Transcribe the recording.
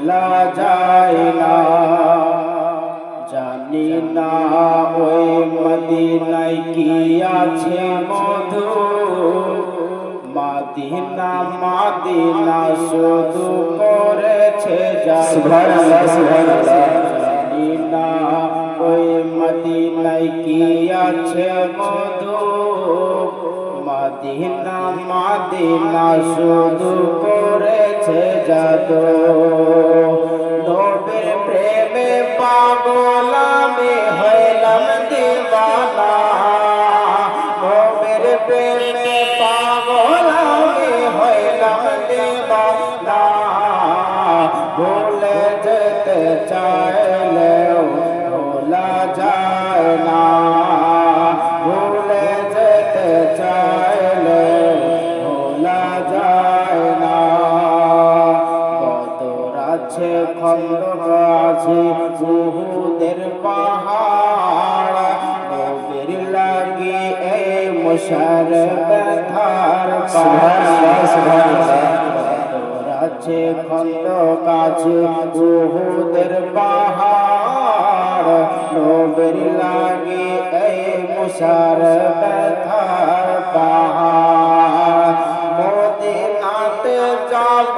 ভোলা যায় না। জানি না ওই মদিনায় কি আছে মধু। মাদিনা মাদিনা শুধু করেছে। জানি না ওই মদিনায় কি আছে মধু। মাদিনা মাদিনা শুধু করেছে জাদু। যেতে চাইলেও ভোলা যায় না। ভুলে যেতে চাইলেও ভোলা যায় না। কদর আছে খন্ড আছে বহুদের পাহাড়। নবীর লাগি এই মশার ব্যথার। কদর আছে খন্ড কাছে বহুদের পাহাড়। লাগে এই মুসার পাহাড়। মোদিনাতে যাব